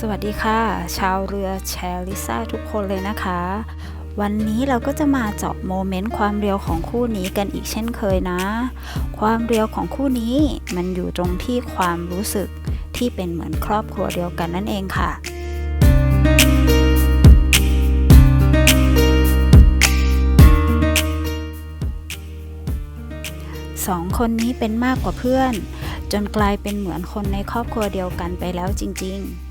สวัสดีค่ะ ชาวเรือแชร์ลิซ่าทุกคนเลยนะคะ วันนี้เราก็จะมาเจาะโมเมนต์ความเรียวของคู่นี้กันอีกเช่นเคยนะ ความเรียวของคู่นี้มันอยู่ตรงที่ความรู้สึกที่เป็นเหมือนครอบครัวเดียวกันนั่นเองค่ะสองคนนี้เป็นมากกว่าเพื่อน จนกลายเป็นเหมือนคนในครอบครัวเดียวกันไปแล้วจริง ๆ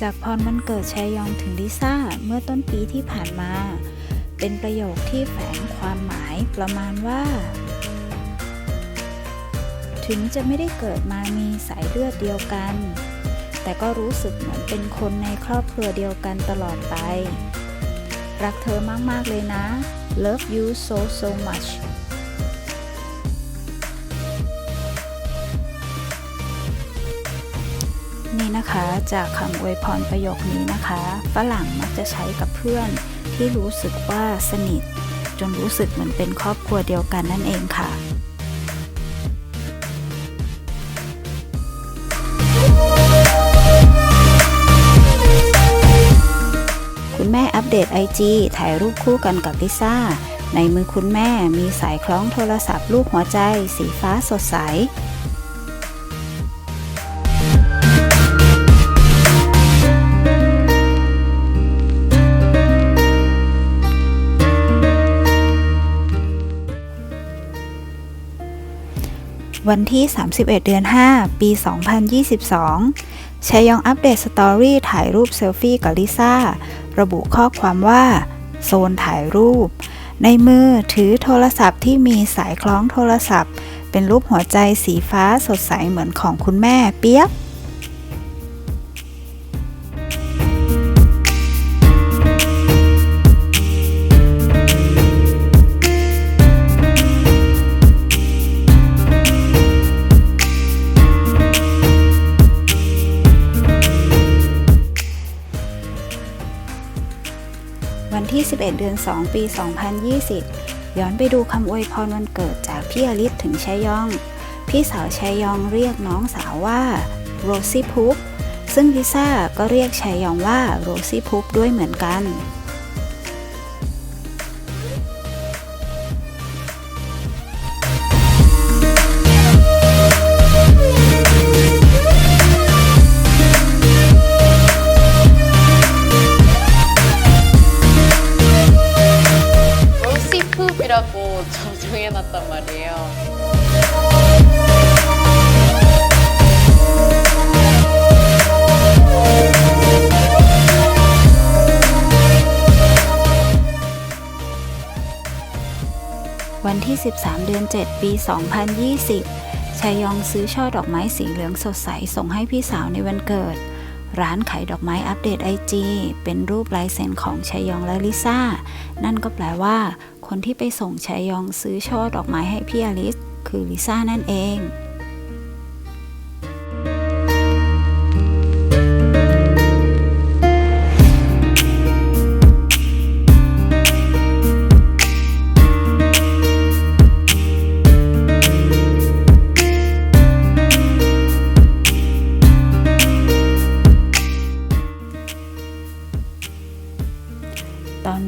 จากพรวันเกิดแชยองถึงลิซ่าเมื่อต้นปีที่ผ่านมา เป็นประโยคที่แฝงความหมายประมาณว่า ถึงจะไม่ได้เกิดมามีสายเลือดเดียวกัน แต่ก็รู้สึกเหมือนเป็นคนในครอบครัวเดียวกันตลอดไป รักเธอมาก ๆ เลยนะ love you so so much นี่นะคะ จากคำอวยพรประโยคนี้นะคะ ฝรั่งมักจะใช้กับเพื่อนที่รู้สึกว่าสนิท จนรู้สึกเหมือนเป็นครอบครัวเดียวกันนั่นเองค่ะคุณแม่อัปเดต IG ถ่ายรูปคู่กันกับลิซ่า ในมือคุณแม่มีสายคล้องโทรศัพท์รูปหัวใจ สีฟ้าสดใส วันที่ 31 เดือน 5 ปี 2022ชายองอัปเดตสตอรี่ถ่ายรูปเซลฟี่กับลิซ่า ระบุข้อความว่า โซนถ่ายรูป ในมือถือโทรศัพท์ที่มีสายคล้องโทรศัพท์ เป็นรูปหัวใจสีฟ้าสดใสเหมือนของคุณแม่เปียก 21 เดือน 2 ปี 2020 ย้อนไปดูคำอวยพรวันเกิดจากพี่อลิศถึงชายอง พี่สาวชายองเรียกน้องสาวว่าโรซี่พุกซึ่งลิซ่าก็เรียกชายองว่าโรซี่พุกด้วยเหมือนกัน 23 เดือน 7 ปี 2020ชายองซื้อช่อดอกไม้สีเหลืองสดใส ส่งให้พี่สาวในวันเกิด ร้านขายดอกไม้อัปเดตไอจีเป็นรูปลายเซ็นของชายองและลิซ่า นั่นก็แปลว่า คนที่ไปส่งชายองซื้อช่อดอกไม้ให้พี่อลิส คือลิซ่านั่นเอง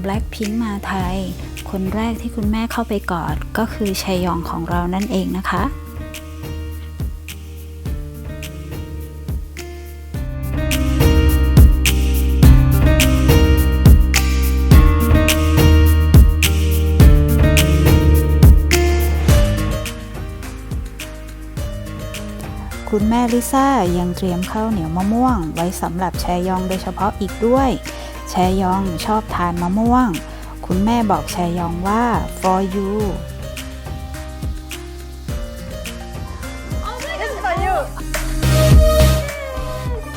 Blackpink มาไทย คนแรกที่คุณแม่เข้าไปกอดก็คือชัยยองของเรานั่นเองนะคะคุณแม่ลิซ่ายังเตรียมข้าวเหนียวมะม่วง ไว้สำหรับแชยองโดยเฉพาะอีกด้วย แชยองชอบทานมะม่วง คุณแม่บอกแชยองว่า for you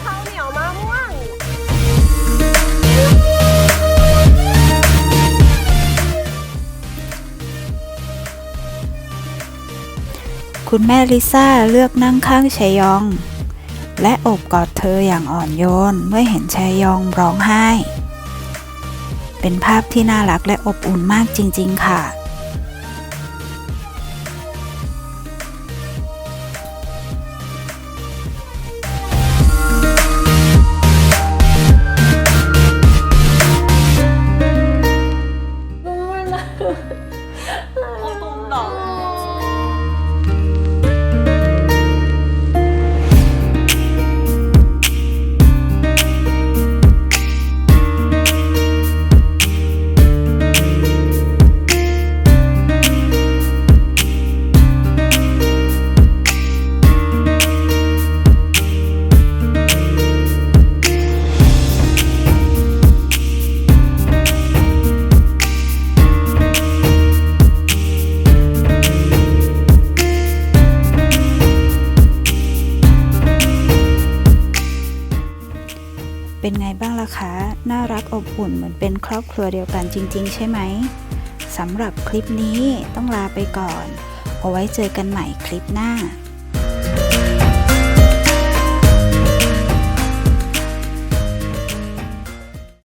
ข้าวเหนียวมะม่วง คุณแม่ลิซ่าเลือกนั่งข้างแชยอง และโอบกอดเธออย่างอ่อนโยนเมื่อเห็นแชยองร้องไห้ เป็นภาพที่น่ารักและอบอุ่นมากจริง ๆ ค่ะ เป็นไงบ้างล่ะคะ น่ารักอบอุ่นเหมือนเป็นครอบครัวเดียวกันจริง ๆ ใช่ไหมสำหรับคลิปนี้ต้องลาไปก่อน เอาไว้เจอกันใหม่คลิปหน้า